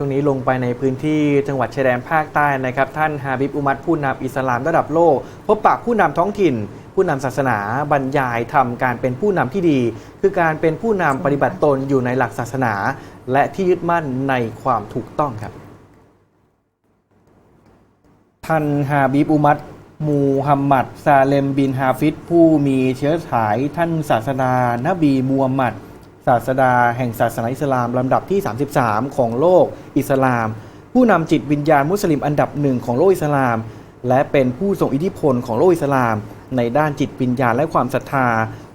ช่วงนี้ลงไปในพื้นที่จังหวัดชายแดนภาคใต้นะครับ ท่านฮาบิบอุมัตผู้นำอิสลามระดับโลก พบปะผู้นำท้องถิ่น ผู้นำศาสนาบรรยายทำการเป็นผู้นำที่ดี คือการเป็นผู้นำปฏิบัติตนอยู่ในหลักศาสนา และที่ยึดมั่นในความถูกต้องครับ ท่านฮาบิบอุมัตมูฮัมหมัดซาเลมบินฮาฟิดผู้มีเชื้อสายท่านศาสดานบีมูฮัมหมัด ศาสดาแห่งศาสนาอิสลามลำดับที่ 33 ของโลกอิสลาม ผู้นำจิตวิญญาณมุสลิมอันดับหนึ่งของโลกอิสลาม และเป็นผู้ทรงอิทธิพลของโลกอิสลาม ในด้านจิตวิญญาณและความศรัทธา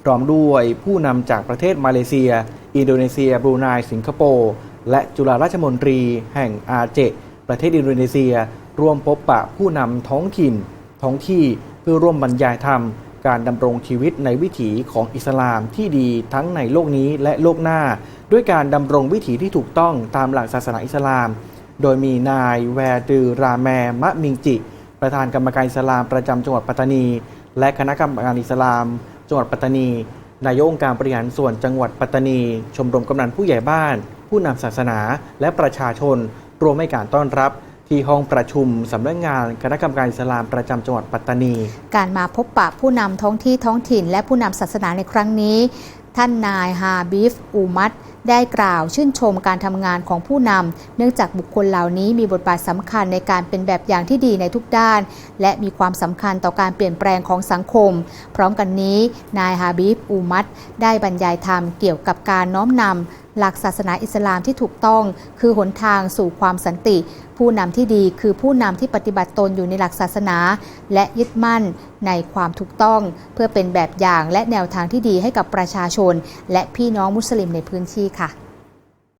พร้อมด้วยผู้นำจากประเทศมาเลเซีย อินโดนีเซีย บรูไนสิงคโปร์และจุฬาราชมนตรี แห่งอาเจประเทศอินโดนีเซีย ร่วมพบปะผู้นำท้องถิ่น ท้องที่เพื่อร่วมบรรยายธรรม การดำรงชีวิตในวิถีของอิสลามที่ดีทั้งในโลกนี้และโลกหน้า ด้วยการดำรงวิถีที่ถูกต้องตามหลักศาสนาอิสลาม โดยมีนายแวร์ดือราแมมะมิงจิ ประธานกรรมการอิสลามประจำจังหวัดปัตตานี และคณะกรรมการอิสลาม จังหวัดปัตตานี นายกองค์การบริหารส่วนจังหวัดปัตตานี ชมรมกำนันผู้ใหญ่บ้าน ผู้นำศาสนาและประชาชนรวมให้การต้อนรับ ที่ห้องประชุมสำนักงานคณะกรรมการอิสลามประจำจังหวัดปัตตานี การมาพบปะผู้นำท้องที่ท้องถิ่น และผู้นำศาสนาในครั้งนี้ ท่านนายฮาบิฟอูมัดได้กล่าวชื่นชมการทำงานของผู้นำ เนื่องจากบุคคลเหล่านี้มีบทบาทสำคัญในการเป็นแบบอย่างที่ดีในทุกด้าน และมีความสำคัญต่อการเปลี่ยนแปลงของสังคม พร้อมกันนี้ นายฮาบิฟอูมัดได้บรรยายธรรมเกี่ยวกับการน้อมนำ หลักศาสนาอิสลามที่ถูกต้อง คือหนทางสู่ความสันติ ผู้นำที่ดีคือผู้นำที่ปฏิบัติตนอยู่ในหลักศาสนา และยึดมั่นในความถูกต้อง เพื่อเป็นแบบอย่างและแนวทางที่ดีให้กับประชาชน และพี่น้องมุสลิมในพื้นที่ค่ะ